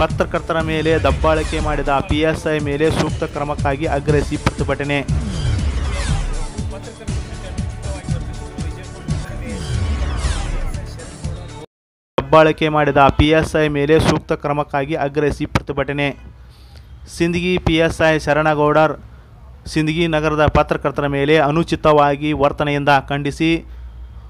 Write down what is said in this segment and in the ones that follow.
ಪತ್ರಕರ್ತರ ಮೇಲೆ ದಬ್ಬಾಳಿಕೆ ಮಾಡಿದ ಪಿಎಸ್ಐ ಮೇಲೆ ಸೂಕ್ತ ಕ್ರಮಕ್ಕಾಗಿ ಆಗ್ರಹಿಸಿ ಪ್ರತಿಭಟನೆ. ದಬ್ಬಾಳಿಕೆ ಮಾಡಿದ ಪಿಎಸ್ಐ ಮೇಲೆ ಸೂಕ್ತ ಕ್ರಮಕ್ಕಾಗಿ ಆಗ್ರಹಿಸಿ ಪ್ರತಿಭಟನೆ. ಸಿಂದಗಿ ಪಿಎಸ್ಐ ಶರಣಗೌಡರ್ ಸಿಂದಗಿ ನಗರದ ಪತ್ರಕರ್ತರ ಮೇಲೆ ಅನುಚಿತವಾಗಿ ವರ್ತನೆಯಿಂದ ಖಂಡಿಸಿ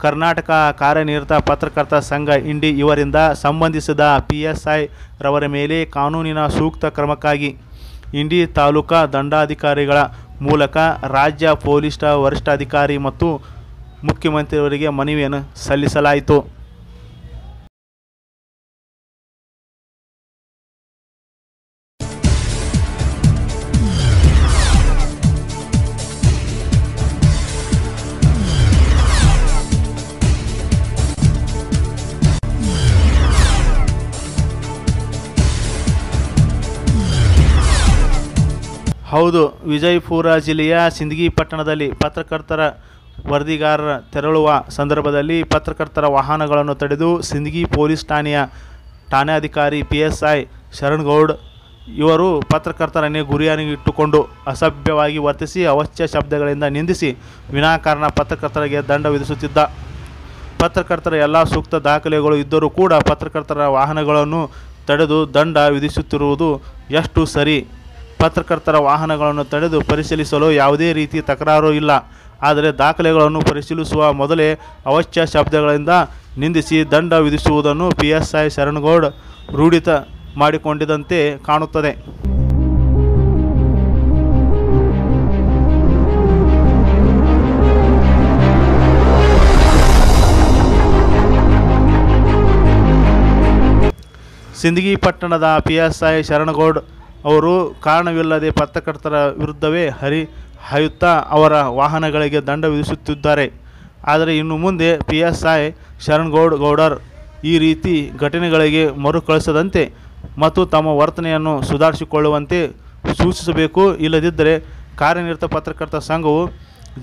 ಕರ್ನಾಟಕ ಕಾರ್ಯನಿರತ ಪತ್ರಕರ್ತ ಸಂಘ ಇಂಡಿ ಇವರಿಂದ ಸಂಬಂಧಿಸಿದ ಪಿ ಎಸ್ ಐ ರವರ ಮೇಲೆ ಕಾನೂನಿನ ಸೂಕ್ತ ಕ್ರಮಕ್ಕಾಗಿ ಇಂಡಿ ತಾಲೂಕಾ ದಂಡಾಧಿಕಾರಿಗಳ ಮೂಲಕ ರಾಜ್ಯ ಪೊಲೀಸ್ ವರಿಷ್ಠಾಧಿಕಾರಿ ಮತ್ತು ಮುಖ್ಯಮಂತ್ರಿಯವರಿಗೆ ಮನವಿಯನ್ನು ಸಲ್ಲಿಸಲಾಯಿತು. ಹೌದು, ವಿಜಯಪುರ ಜಿಲ್ಲೆಯ ಸಿಂದಗಿ ಪಟ್ಟಣದಲ್ಲಿ ಪತ್ರಕರ್ತರ ವರದಿಗಾರರ ತೆರಳುವ ಸಂದರ್ಭದಲ್ಲಿ ಪತ್ರಕರ್ತರ ವಾಹನಗಳನ್ನು ತಡೆದು ಸಿಂದಗಿ ಪೊಲೀಸ್ ಠಾಣೆಯ ಠಾಣಾಧಿಕಾರಿ ಪಿ ಎಸ್ ಐ ಶರಣ್ಗೌಡ್ ಇವರು ಪತ್ರಕರ್ತರನ್ನೇ ಗುರಿಯಾಗಿಟ್ಟುಕೊಂಡು ಅಸಭ್ಯವಾಗಿ ವರ್ತಿಸಿ ಅವಶ್ಯ ಶಬ್ದಗಳಿಂದ ನಿಂದಿಸಿ ವಿನಾಕಾರಣ ಪತ್ರಕರ್ತರಿಗೆ ದಂಡ ವಿಧಿಸುತ್ತಿದ್ದ. ಪತ್ರಕರ್ತರ ಎಲ್ಲ ಸೂಕ್ತ ದಾಖಲೆಗಳು ಇದ್ದರೂ ಕೂಡ ಪತ್ರಕರ್ತರ ವಾಹನಗಳನ್ನು ತಡೆದು ದಂಡ ವಿಧಿಸುತ್ತಿರುವುದು ಎಷ್ಟು ಸರಿ? ಪತ್ರಕರ್ತರ ವಾಹನಗಳನ್ನು ತಡೆದು ಪರಿಶೀಲಿಸಲು ಯಾವುದೇ ರೀತಿ ತಕರಾರು ಇಲ್ಲ. ಆದರೆ ದಾಖಲೆಗಳನ್ನು ಪರಿಶೀಲಿಸುವ ಮೊದಲೇ ಅವಶ್ಯ ಶಬ್ದಗಳಿಂದ ನಿಂದಿಸಿ ದಂಡ ವಿಧಿಸುವುದನ್ನು ಪಿ ಎಸ್ ಐ ಶರಣಗೌಡ್ ರೂಢಿತ ಮಾಡಿಕೊಂಡಿದಂತೆ ಕಾಣುತ್ತದೆ. ಸಿಂದಗಿ ಪಟ್ಟಣದ ಪಿ ಎಸ್ ಐ ಶರಣಗೌಡ್ ಅವರು ಕಾರಣವಿಲ್ಲದೆ ಪತ್ರಕರ್ತರ ವಿರುದ್ಧವೇ ಹರಿ ಹಾಯುತ್ತಾ ಅವರ ವಾಹನಗಳಿಗೆ ದಂಡ ವಿಧಿಸುತ್ತಿದ್ದಾರೆ. ಆದರೆ ಇನ್ನು ಮುಂದೆ P S I Sharangouda Goudar ಈ ರೀತಿ ಘಟನೆಗಳಿಗೆ ಮರುಕಳಿಸದಂತೆ ಮತ್ತು ತಮ್ಮ ವರ್ತನೆಯನ್ನು ಸುಧಾರಿಸಿಕೊಳ್ಳುವಂತೆ ಸೂಚಿಸಬೇಕು. ಇಲ್ಲದಿದ್ದರೆ ಕಾರ್ಯನಿರತ ಪತ್ರಕರ್ತ ಸಂಘವು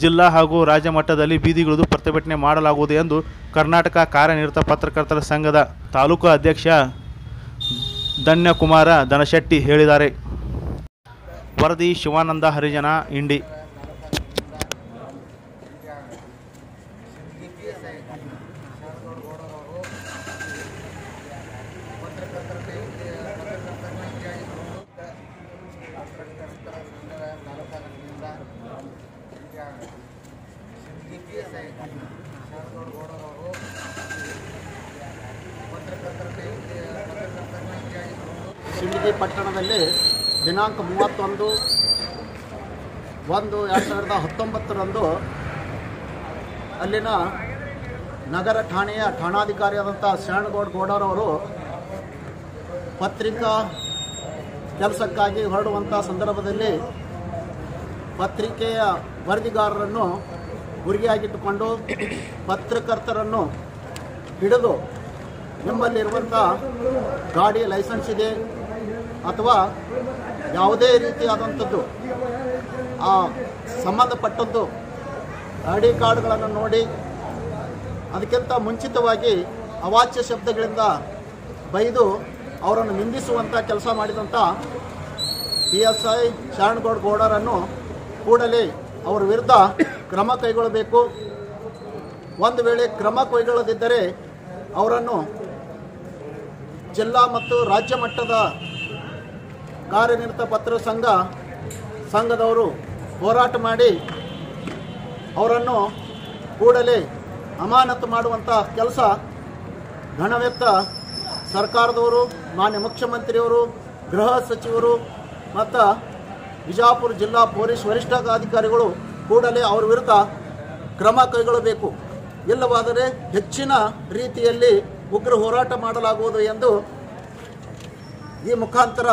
ಜಿಲ್ಲಾ ಹಾಗೂ ರಾಜ್ಯ ಮಟ್ಟದಲ್ಲಿ ಬೀದಿಗಿಳಿದು ಪ್ರತಿಭಟನೆ ಮಾಡಲಾಗುವುದು ಎಂದು ಕರ್ನಾಟಕ ಕಾರ್ಯನಿರತ ಪತ್ರಕರ್ತರ ಸಂಘದ ತಾಲೂಕು ಅಧ್ಯಕ್ಷ ಧನ್ಯಕುಮಾರ ಧನಶೆಟ್ಟಿ ಹೇಳಿದ್ದಾರೆ. ವರದಿ ಶಿವಾನಂದ ಹರಿಜನ ಇಂಡಿ. ಸಿಂದಗಿ ಪಟ್ಟಣದಲ್ಲಿ ದಿನಾಂಕ ಮೂವತ್ತೊಂದು, ಒಂದು ಎರಡು ಸಾವಿರದ ಹತ್ತೊಂಬತ್ತರಂದು ಅಲ್ಲಿನ ನಗರ ಠಾಣೆಯ ಠಾಣಾಧಿಕಾರಿಯಾದಂಥ ಶರಣಗೌಡ ಗೌಡರವರು ಪತ್ರಿಕಾ ಕೆಲಸಕ್ಕಾಗಿ ಹೊರಡುವಂಥ ಸಂದರ್ಭದಲ್ಲಿ ಪತ್ರಿಕೆಯ ವರದಿಗಾರರನ್ನು ಗುರಿಯಾಗಿಟ್ಟುಕೊಂಡು ಪತ್ರಕರ್ತರನ್ನು ಹಿಡಿದು ನಿಮ್ಮಲ್ಲಿರುವಂಥ ಗಾಡಿ ಲೈಸೆನ್ಸ್ ಇದೆ. ಅಥವಾ ಯಾವುದೇ ರೀತಿಯಾದಂಥದ್ದು ಆ ಸಂಬಂಧಪಟ್ಟದ್ದು ಐ ಡಿ ಕಾರ್ಡ್ಗಳನ್ನು ನೋಡಿ ಅದಕ್ಕಿಂತ ಮುಂಚಿತವಾಗಿ ಅವಾಚ್ಯ ಶಬ್ದಗಳಿಂದ ಬೈದು ಅವರನ್ನು ನಿಂದಿಸುವಂಥ ಕೆಲಸ ಮಾಡಿದಂಥ ಪಿ ಎಸ್ ಐ ಶರಣಗೌಡ ಗೌಡರನ್ನು ಕೂಡಲೇ ಅವರ ವಿರುದ್ಧ ಕ್ರಮ ಕೈಗೊಳ್ಳಬೇಕು. ಒಂದು ವೇಳೆ ಕ್ರಮ ಕೈಗೊಳ್ಳದಿದ್ದರೆ ಅವರನ್ನು ಜಿಲ್ಲಾ ಮತ್ತು ರಾಜ್ಯ ಮಟ್ಟದ ಕಾರ್ಯನಿರತ ಪತ್ರ ಸಂಘ, ಸಂಘದವರು ಹೋರಾಟ ಮಾಡಿ ಅವರನ್ನು ಕೂಡಲೇ ಅಮಾನತು ಮಾಡುವಂಥ ಕೆಲಸ ಘನವೆತ್ತ ಸರ್ಕಾರದವರು, ಮಾನ್ಯ ಮುಖ್ಯಮಂತ್ರಿಯವರು, ಗೃಹ ಸಚಿವರು ಮತ್ತು ಬಿಜಾಪುರ ಜಿಲ್ಲಾ ಪೊಲೀಸ್ ವರಿಷ್ಠಾಧಿಕಾರಿಗಳು ಕೂಡಲೇ ಅವರ ವಿರುದ್ಧ ಕ್ರಮ ಕೈಗೊಳ್ಳಬೇಕು. ಇಲ್ಲವಾದರೆ ಹೆಚ್ಚಿನ ರೀತಿಯಲ್ಲಿ ಉಗ್ರ ಹೋರಾಟ ಮಾಡಲಾಗುವುದು ಎಂದು ಈ ಮುಖಾಂತರ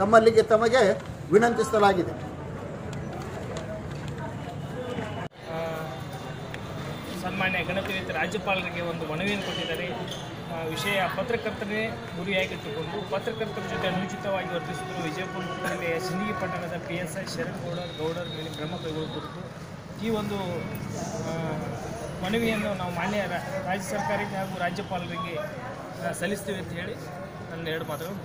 ತಮ್ಮಲ್ಲಿಗೆ ತಮಗೆ ವಿನಂತಿಸಲಾಗಿದೆ. ಸನ್ಮಾನ್ಯ ಗಣಪತಿ ರಾಜ್ಯಪಾಲರಿಗೆ ಒಂದು ಮನವಿಯನ್ನು ಕೊಟ್ಟಿದ್ದಾರೆ. ವಿಷಯ ಪತ್ರಕರ್ತರೇ ಗುರಿಯಾಗಿಟ್ಟುಕೊಂಡು, ಪತ್ರಕರ್ತರ ಜೊತೆ ಅನುಚಿತವಾಗಿ ವರ್ತಿಸಿದ್ರು. ವಿಜಯಪುರ ಜಿಲ್ಲೆಯ ಸಿಂದಗಿ ಪಟ್ಟಣದ P S I Sharan Goudar ಗೌಡರ ಮೇಲೆ ಕ್ರಮ ಕೈಗೊಳ್ಳುತ್ತಿದ್ದು ಈ ಒಂದು ಮನವಿಯನ್ನು ನಾವು ಮಾನ್ಯ ರಾಜ್ಯ ಸರ್ಕಾರಕ್ಕೆ ಹಾಗೂ ರಾಜ್ಯಪಾಲರಿಗೆ ಸಲ್ಲಿಸ್ತೀವಿ ಅಂತ ಹೇಳಿ ನನ್ನ ಎರಡು ಮಾತುಗಳು